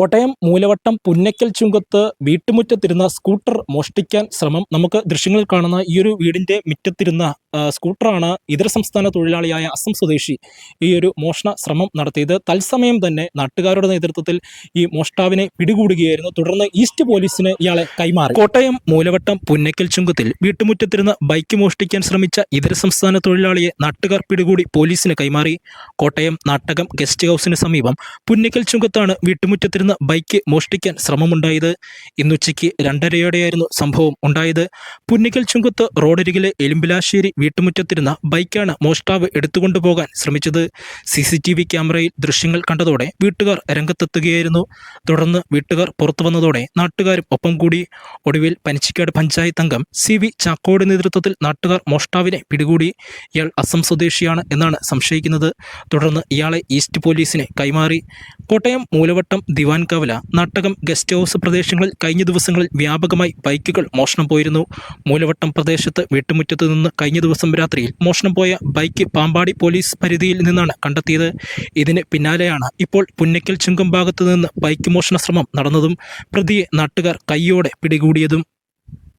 കോട്ടയം മൂലവട്ടം പുന്നക്കൽ ചുങ്കത്ത് വീട്ടുമുറ്റത്തിരുന്ന സ്കൂട്ടർ മോഷ്ടിക്കാൻ ശ്രമം. നമുക്ക് ദൃശ്യങ്ങളിൽ കാണുന്ന ഈ ഒരു വീടിന്റെ മുറ്റത്തിരുന്ന സ്കൂട്ടറാണ് ഇതര സംസ്ഥാന തൊഴിലാളിയായ അസം സ്വദേശി ഈ ഒരു മോഷണ ശ്രമം നടത്തിയത്. തത്സമയം തന്നെ നാട്ടുകാരുടെ നേതൃത്വത്തിൽ ഈ മോഷ്ടാവിനെ പിടികൂടുകയായിരുന്നു. തുടർന്ന് ഈസ്റ്റ് പോലീസിന് ഇയാളെ കൈമാറി. കോട്ടയം മൂലവട്ടം പുന്നക്കൽ ചുങ്കത്തിൽ വീട്ടുമുറ്റത്തിരുന്ന ബൈക്ക് മോഷ്ടിക്കാൻ ശ്രമിച്ച ഇതര സംസ്ഥാന തൊഴിലാളിയെ നാട്ടുകാർ പിടികൂടി പോലീസിന് കൈമാറി. കോട്ടയം നാട്ടകം ഗസ്റ്റ് ഹൗസിന് സമീപം പുന്നക്കൽ ചുങ്കത്താണ് വീട്ടുമുറ്റത്തിരുന്ന ബൈക്ക് മോഷ്ടിക്കാൻ ശ്രമമുണ്ടായത് ഇന്നുച്ചയ്ക്ക് രണ്ടരയോടെയായിരുന്നു സംഭവം ഉണ്ടായത്. പുന്നിക്കൽ ചുങ്കത്ത് റോഡരികിലെ എലുമ്പിലാശ്ശേരി വീട്ടുമുറ്റത്തിരുന്ന ബൈക്കാണ് മോഷ്ടാവ് എടുത്തുകൊണ്ടുപോകാൻ ശ്രമിച്ചത്. സി സി ടി വി ക്യാമറയിൽ ദൃശ്യങ്ങൾ കണ്ടതോടെ വീട്ടുകാർ രംഗത്തെത്തുകയായിരുന്നു. തുടർന്ന് വീട്ടുകാർ പുറത്തു വന്നതോടെ നാട്ടുകാരും ഒപ്പം കൂടി. ഒടുവിൽ പനിച്ചിക്കാട് പഞ്ചായത്ത് അംഗം സി വി ചാക്കോയുടെ നേതൃത്വത്തിൽ നാട്ടുകാർ മോഷ്ടാവിനെ പിടികൂടി. ഇയാൾ അസം സ്വദേശിയാണ് എന്നാണ് സംശയിക്കുന്നത്. തുടർന്ന് ഇയാളെ ഈസ്റ്റ് പോലീസിനെ കൈമാറി. കോട്ടയം മൂലവട്ടം ദിവാൻ കവല നാട്ടകം ഗസ്റ്റ് ഹൗസ് പ്രദേശങ്ങളിൽ കഴിഞ്ഞ ദിവസങ്ങളിൽ വ്യാപകമായി ബൈക്കുകൾ മോഷണം പോയിരുന്നു. മൂലവട്ടം പ്രദേശത്ത് വീട്ടുമുറ്റത്ത് നിന്ന് കഴിഞ്ഞ ദിവസം രാത്രിയിൽ മോഷണം പോയ ബൈക്ക് പാമ്പാടി പോലീസ് പരിധിയിൽ നിന്നാണ് കണ്ടെത്തിയത്. ഇതിന് പിന്നാലെയാണ് ഇപ്പോൾ പുന്നയ്ക്കൽ ചുങ്കം ഭാഗത്തു നിന്ന് ബൈക്ക് മോഷണ ശ്രമം നടന്നതും പ്രതിയെ നാട്ടുകാർ കൈയോടെ പിടികൂടിയതും.